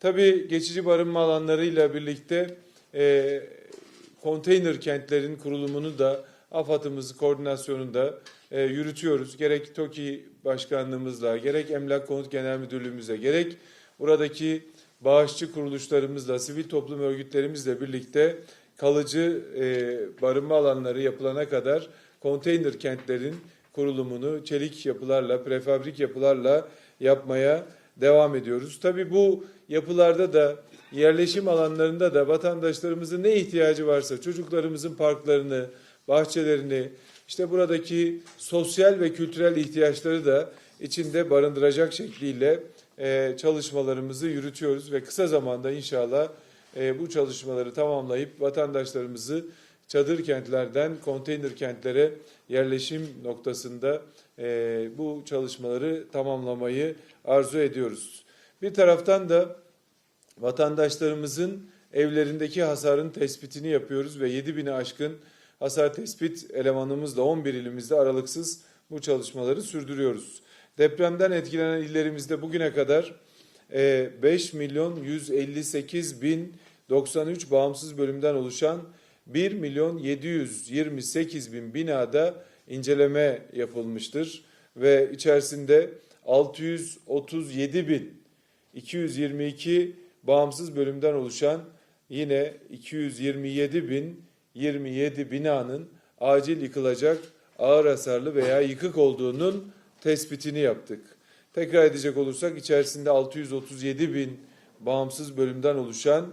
Tabii geçici barınma alanlarıyla birlikte e, konteyner kentlerin kurulumunu da AFAD'ımız koordinasyonunda e, yürütüyoruz. Gerek TOKİ başkanlığımızla, gerek Emlak Konut Genel Müdürlüğümüzle, gerek buradaki bağışçı kuruluşlarımızla, sivil toplum örgütlerimizle birlikte kalıcı e, barınma alanları yapılana kadar konteyner kentlerin kurulumunu çelik yapılarla, prefabrik yapılarla yapmaya devam ediyoruz. Tabii bu yapılarda da yerleşim alanlarında da vatandaşlarımızın ne ihtiyacı varsa çocuklarımızın parklarını, bahçelerini, işte buradaki sosyal ve kültürel ihtiyaçları da içinde barındıracak şekliyle e, çalışmalarımızı yürütüyoruz ve kısa zamanda inşallah e, bu çalışmaları tamamlayıp vatandaşlarımızı çadır kentlerden konteyner kentlere yerleşim noktasında e, bu çalışmaları tamamlamayı arzu ediyoruz. Bir taraftan da vatandaşlarımızın evlerindeki hasarın tespitini yapıyoruz ve 7 bini aşkın hasar tespit elemanımızla 11 ilimizde aralıksız bu çalışmaları sürdürüyoruz. Depremden etkilenen illerimizde bugüne kadar e, 5 milyon 158 bin 93 bağımsız bölümden oluşan 1 milyon 728 bin binada inceleme yapılmıştır ve içerisinde 637 bin 222 bağımsız bölümden oluşan yine 227 bin 27 binanın acil yıkılacak ağır hasarlı veya yıkık olduğunun tespitini yaptık. Tekrar edecek olursak içerisinde 637 bin bağımsız bölümden oluşan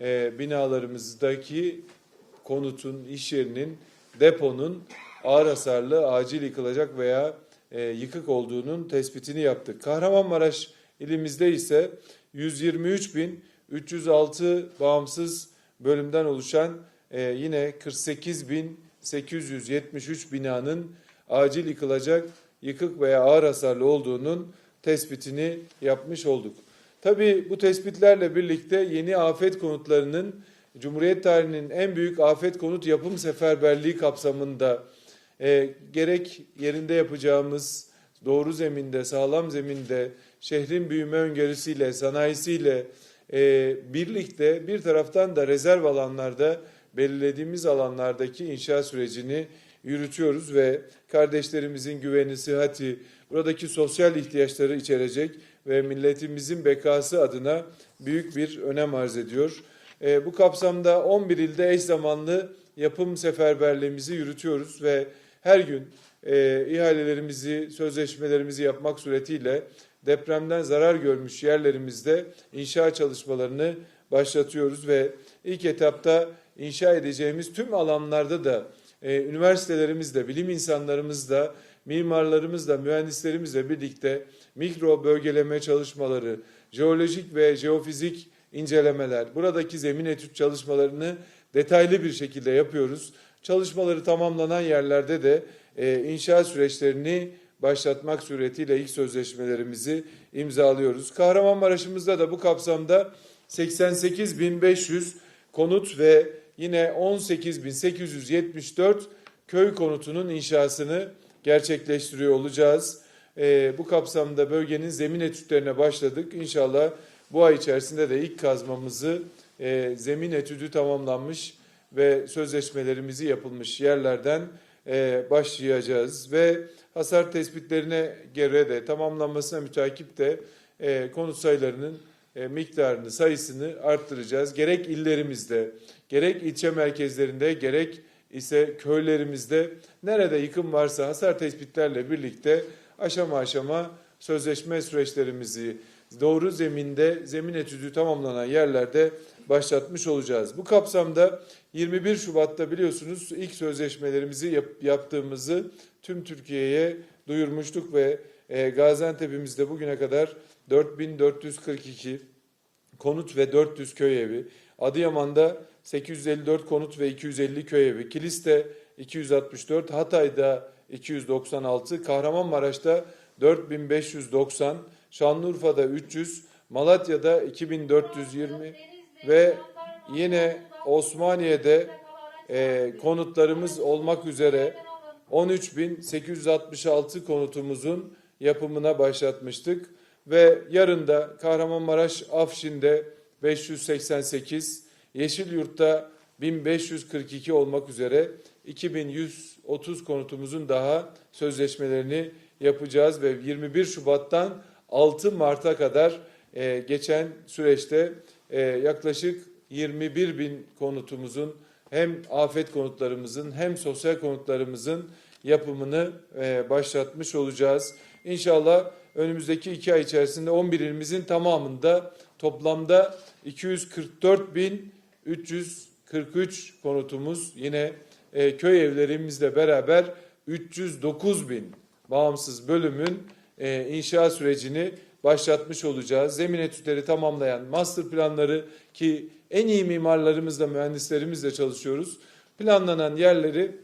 e, binalarımızdaki konutun, iş yerinin, deponun ağır hasarlı, acil yıkılacak veya e, yıkık olduğunun tespitini yaptık. Kahramanmaraş ilimizde ise 123.306 bağımsız bölümden oluşan e, yine 48.873 binanın acil yıkılacak, yıkık veya ağır hasarlı olduğunun tespitini yapmış olduk. Tabii bu tespitlerle birlikte yeni afet konutlarının Cumhuriyet tarihinin en büyük afet konut yapım seferberliği kapsamında e, gerek yerinde yapacağımız doğru zeminde, sağlam zeminde, şehrin büyüme öngörüsüyle, sanayisiyle e, birlikte bir taraftan da rezerv alanlarda belirlediğimiz alanlardaki inşaat sürecini yürütüyoruz ve kardeşlerimizin güveni, sıhhati, buradaki sosyal ihtiyaçları içerecek ve milletimizin bekası adına büyük bir önem arz ediyor. E, bu kapsamda 11 ilde eş zamanlı yapım seferberliğimizi yürütüyoruz ve her gün e, ihalelerimizi, sözleşmelerimizi yapmak suretiyle depremden zarar görmüş yerlerimizde inşaat çalışmalarını başlatıyoruz ve ilk etapta inşa edeceğimiz tüm alanlarda da e, üniversitelerimizle, bilim insanlarımızla, mimarlarımızla, mühendislerimizle birlikte mikro bölgeleme çalışmaları, jeolojik ve jeofizik incelemeler, buradaki zemin etüt çalışmalarını detaylı bir şekilde yapıyoruz. Çalışmaları tamamlanan yerlerde de e, inşaat süreçlerini başlatmak suretiyle ilk sözleşmelerimizi imzalıyoruz. Kahramanmaraş'ımızda da bu kapsamda 88.500 konut ve yine 18.874 köy konutunun inşasını gerçekleştiriyor olacağız. E, bu kapsamda bölgenin zemin etütlerine başladık. İnşallah bu ay içerisinde de ilk kazmamızı e, zemin etüdü tamamlanmış ve sözleşmelerimizi yapılmış yerlerden e, başlayacağız ve hasar tespitlerine göre de tamamlanmasına mütakip de e, konut sayılarının e, miktarını, sayısını arttıracağız. Gerek illerimizde, gerek ilçe merkezlerinde, gerek ise köylerimizde nerede yıkım varsa hasar tespitlerle birlikte aşama aşama sözleşme süreçlerimizi doğru zeminde zemin etüdü tamamlanan yerlerde başlatmış olacağız. Bu kapsamda 21 Şubat'ta biliyorsunuz ilk sözleşmelerimizi yap, yaptığımızı tüm Türkiye'ye duyurmuştuk ve e, Gaziantep'imizde bugüne kadar 4442 konut ve 400 köy evi, Adıyaman'da 854 konut ve 250 köy evi, Kilis'te 264, Hatay'da 296, Kahramanmaraş'ta 4590, Şanlıurfa'da 300, Malatya'da 2420 ve yine Osmaniye'de e, konutlarımız olmak üzere 13.866 konutumuzun yapımına başlatmıştık. ve yarın da Kahramanmaraş Afşin'de 588, Yeşilyurt'ta 1542 olmak üzere 2130 konutumuzun daha sözleşmelerini yapacağız ve 21 Şubat'tan 6 Mart'a kadar e, geçen süreçte e, yaklaşık 21 bin konutumuzun hem afet konutlarımızın hem sosyal konutlarımızın yapımını e, başlatmış olacağız. İnşallah önümüzdeki iki ay içerisinde 11 ilimizin tamamında toplamda 244.343 konutumuz yine e, köy evlerimizle beraber 309 bin bağımsız bölümün e, inşa sürecini başlatmış olacağız. Zemin etütleri tamamlayan master planları ki en iyi mimarlarımızla, mühendislerimizle çalışıyoruz. Planlanan yerleri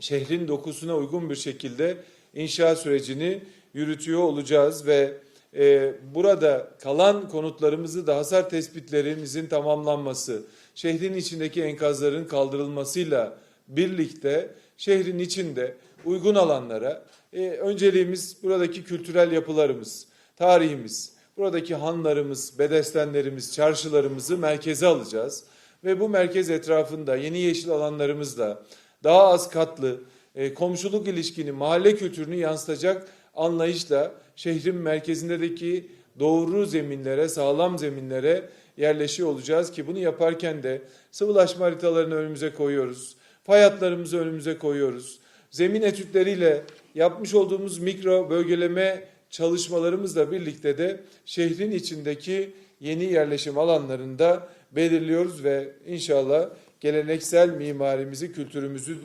şehrin dokusuna uygun bir şekilde inşa sürecini yürütüyor olacağız ve e, burada kalan konutlarımızı da hasar tespitlerimizin tamamlanması, şehrin içindeki enkazların kaldırılmasıyla birlikte şehrin içinde uygun alanlara e, önceliğimiz buradaki kültürel yapılarımız, tarihimiz, buradaki hanlarımız, bedestenlerimiz, çarşılarımızı merkeze alacağız. Ve bu merkez etrafında yeni yeşil alanlarımızla daha az katlı, e, komşuluk ilişkini, mahalle kültürünü yansıtacak anlayışla şehrin merkezindeki doğru zeminlere, sağlam zeminlere yerleşiyor olacağız ki bunu yaparken de sıvılaşma haritalarını önümüze koyuyoruz. Fay hatlarımızı önümüze koyuyoruz. Zemin etütleriyle yapmış olduğumuz mikro bölgeleme çalışmalarımızla birlikte de şehrin içindeki yeni yerleşim alanlarında belirliyoruz ve inşallah geleneksel mimarimizi, kültürümüzü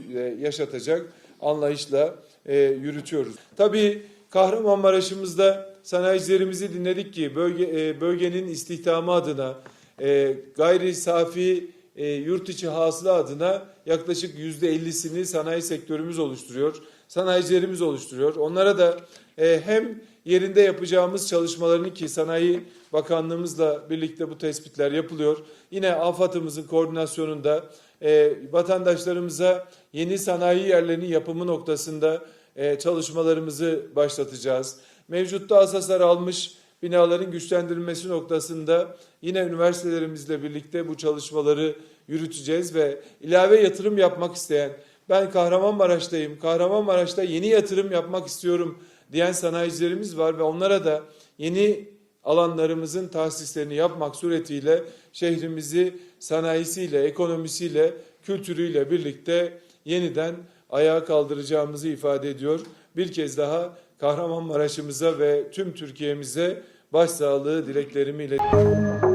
yaşatacak anlayışla e, yürütüyoruz. Tabii Kahramanmaraş'ımızda sanayicilerimizi dinledik ki bölge, e, bölgenin istihdamı adına e, gayri safi e, yurt içi hasıla adına yaklaşık yüzde ellisini sanayi sektörümüz oluşturuyor. Sanayicilerimiz oluşturuyor. Onlara da e, hem yerinde yapacağımız çalışmalarını ki Sanayi Bakanlığımızla birlikte bu tespitler yapılıyor. Yine AFAD'ımızın koordinasyonunda e, vatandaşlarımıza yeni sanayi yerlerinin yapımı noktasında e, çalışmalarımızı başlatacağız. Mevcutta asaslar almış binaların güçlendirilmesi noktasında yine üniversitelerimizle birlikte bu çalışmaları yürüteceğiz ve ilave yatırım yapmak isteyen, ben Kahramanmaraş'tayım, Kahramanmaraş'ta yeni yatırım yapmak istiyorum diyen sanayicilerimiz var ve onlara da yeni alanlarımızın tahsislerini yapmak suretiyle şehrimizi sanayisiyle, ekonomisiyle, kültürüyle birlikte yeniden ayağa kaldıracağımızı ifade ediyor. Bir kez daha Kahramanmaraş'ımıza ve tüm Türkiye'mize başsağlığı dileklerimi iletiyorum.